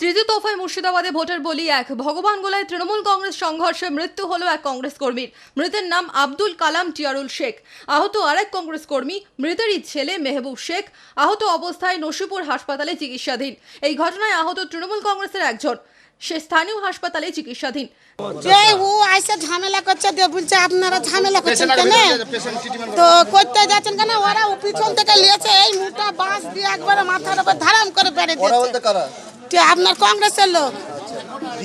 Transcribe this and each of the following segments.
তৃতীয় দফায় মুর্শিদাবাদে ভোটার বলি এক। ভগবান গোলায় তৃণমূল কংগ্রেস সংঘর্ষে মৃত্যু হলো এক কংগ্রেস কর্মীর। মৃতের নাম আব্দুল কালাম টিয়ারুল শেখ। আহত আরেক কংগ্রেস কর্মী মৃতেরই ছেলে মেহবুব শেখ আহত অবস্থায় নসিপুর হাসপাতালে চিকিৎসাধীন। এই ঘটনায় আহত তৃণমূল কংগ্রেসের একজন সে স্থানীয় হাসপাতালে চিকিৎসাধীন। যে ও আইসে ঝামেলা করছে দিয়ে বলছে আপনারা ঝামেলা করছেন কেন? তো করতে যাচ্ছেন কেন? ওরা ও পিছন থেকে লিয়েছে এই মুটা বাঁশ দিয়ে একবারে মাথার উপর ধারাম করে বেড়ে দিয়েছে। আপনার কংগ্রেসের লোক।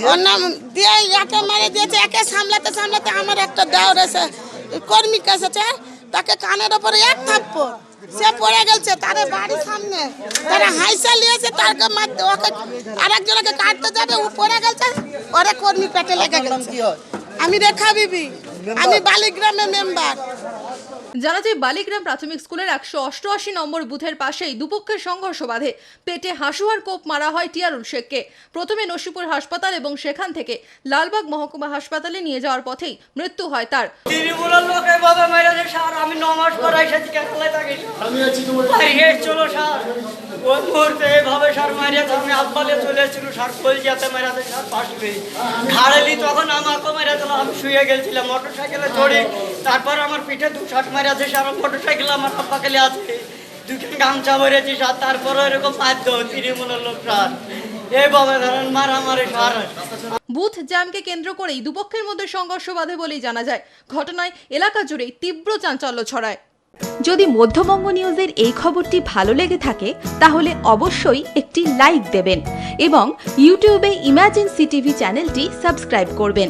ওর নাম দিয়ে একে মেরে দিয়েছে একে সামলাতে সামলাতে আমার একটা দেওয়ার এসে কর্মী এসেছে তাকে কানের ওপরে এক থাপ্পড়। সে পড়ে গেছে তার বাড়ির সামনে। তারা হাইসা নিয়েছে তারকে মারতে ওকে আরেকজনকে কাটতে যাবে ও পড়ে গেছে ওরে কর্মী পেটে লেগে গেছে। আমি রেখা বিবি আমি বালিগ্রামের মেম্বার জানা যায় বালিগ্রাম প্রাথমিক স্কুলের একশো অষ্টআশি নম্বর বুথের পাশেই দুপক্ষের সংঘর্ষ বাধে। পেটে হাসুয়ার কোপ মারা হয় টিয়ারুল শেখকে। প্রথমে নসিপুর হাসপাতাল এবং সেখান থেকে লালবাগ মহকুমা হাসপাতালে নিয়ে যাওয়ার পথেই মৃত্যু হয় তার। আমি নমাজ করা থাকি। চলো স্যার। ওই মুহূর্তে এভাবে স্যার মারিয়েছে আমি আব্বালে চলে এসেছিল স্যার কল যেতে মেরাতে স্যার পাশে ঘাড়েলি তখন আমাকে মেরেছিল আমি শুয়ে গেছিলাম। মোটর সাইকেলে চড়ি তারপর আমার পিঠে দু শাট মেরেছে স্যার মোটর সাইকেল আমার আব্বাকে আছে দুখান গামছা ভরেছি স্যার তারপরে এরকম বাধ্য তৃণমূলের লোক স্যার। বুথ জ্যামকে কেন্দ্র করেই দুপক্ষের মধ্যে সংঘর্ষ বাধে বলেই জানা যায় ঘটনায় এলাকা জুড়েই তীব্র চাঞ্চল্য ছড়ায়। যদি মধ্যবঙ্গ নিউজের এই খবরটি ভালো লেগে থাকে তাহলে অবশ্যই একটি লাইক দেবেন এবং ইউটিউবে ইমার্জেন্সি টিভি চ্যানেলটি সাবস্ক্রাইব করবেন।